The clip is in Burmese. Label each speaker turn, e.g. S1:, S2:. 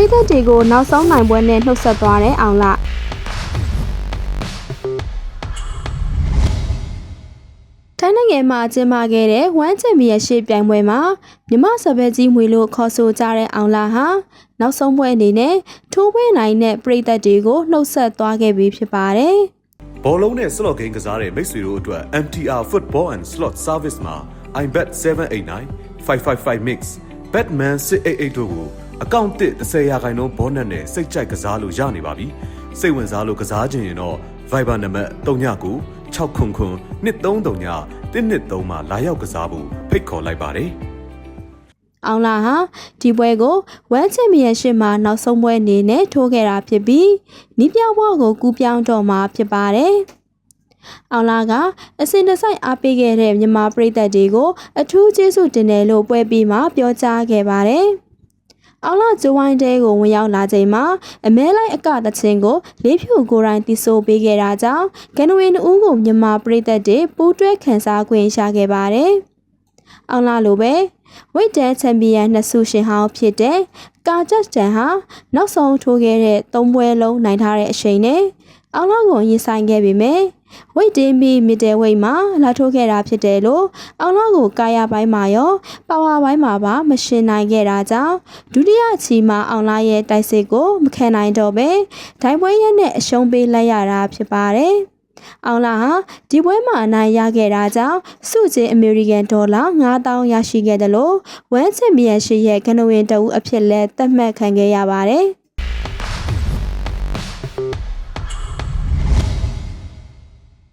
S1: ရိသတ်တွေကိုနောက်ဆုံးနိုင်ပွဲနဲ့နှုတ်ဆက်သွားတဲ့အောင်လာထိုင်းနိုင်ငံမှာကျင်းပခဲ့တဲ့ဝမ်ချန်ပီယံရှစ်ပြိုင်ပွဲမှာမြမစပယ်ကြီးမွေလို့ခေါ်ဆိုကြတဲ့အောင်လာဟာနောက်ဆုံးပွဲအနေနဲ့ထိုးပွဲနိုင်တဲ့ပရိသတ်တွေကိုနှုတ်ဆက်သွားခဲ့ပြီးဖြစ်ပါတယ်။
S2: ဘောလုံးနဲ့ဆလော့ဂိမ်းကစားတဲ့မိတ်ဆွေတို့အတွက် MTR Football and Slot Service မှာ iBet 789 555 Mix Batman 688တို့ကို အကောင့်တစ်30ရာခိုင်နှုန်းဘောနက်နဲ့စိတ်ကြိုက်ကစားလို့ရနေပါပြီ။စိတ်ဝင်စားလို့ကစားခြင်းရင်တော့ Viber နံပါတ်39 600 2339 123မှာလာရောက်ကစားဖို့ဖိတ်ခေါ်လိုက်ပါတယ်။
S1: အောင်လာဟာဒီပွဲကိုဝမ်ချန်ပီယံရှစ်မှာနောက်ဆုံးပွဲအနေနဲ့ထိုးခဲ့တာဖြစ်ပြီးနီးပြဘွားကိုကူးပြောင်းတော့မှာဖြစ်ပါတယ်။အောင်လာကအစင်တစိုက်အားပေးခဲ့တဲ့မြန်မာပြည်သက်တွေကိုအထူးကျေးဇူးတင်တယ်လို့ပွဲပြီးမှပြောကြားခဲ့ပါတယ်။ အောင်လာဂျိုဝိုင်းတဲကိုဝင်ရောက်လာချိန်မှာအမဲလိုက်အကတချင်းကိုလေးဖြူကိုယ်တိုင်တီဆိုပေးခဲ့တာကြောင့်ဂန်နဝေနှဦးကိုမြန်မာပြည်သက်တွေပူးတွဲခန်းစားခွင့်ရခဲ့ပါတယ်။အောင်လာလိုပဲဝိတ်တန်ချန်ပီယံနှစ်ဆုရှင်ဟောင်းဖြစ်တဲ့ကာဂျတ်တန်ဟာနောက်ဆုံးထိုးခဲ့တဲ့သုံးပွဲလုံးနိုင်ထားတဲ့အချိန်နဲ့အောင်လောက်ကိုရင်ဆိုင်ခဲ့ပေမဲ့ ဝိတ်တင်းပြီးမီတယ်ဝိတ်မှာလာထိုးခဲ့တာဖြစ်တယ်လို့အောင်လောက်ကိုကာယပိုင်းမှာရောပါဝါပိုင်းမှာပါမရှင်နိုင်ခဲ့တာကြောင့်ဒုတိယချီမှာအောင်လာရဲ့တိုက်စစ်ကိုမခံနိုင်တော့ပဲဒိုင်ပွဲရက်နဲ့အရှုံးပေးလိုက်ရတာဖြစ်ပါတယ်။အောင်လာဟာဒီပွဲမှာအနိုင်ရခဲ့တာကြောင့်စုချင်းအမေရိကန်ဒေါ်လာ9000ရရှိခဲ့တယ်လို့ဝမ်ချန်ပီယံရှစ်ရဲ့ကနဝင်တအုပ်အဖြစ်လဲသတ်မှတ်ခံခဲ့ရပါတယ်။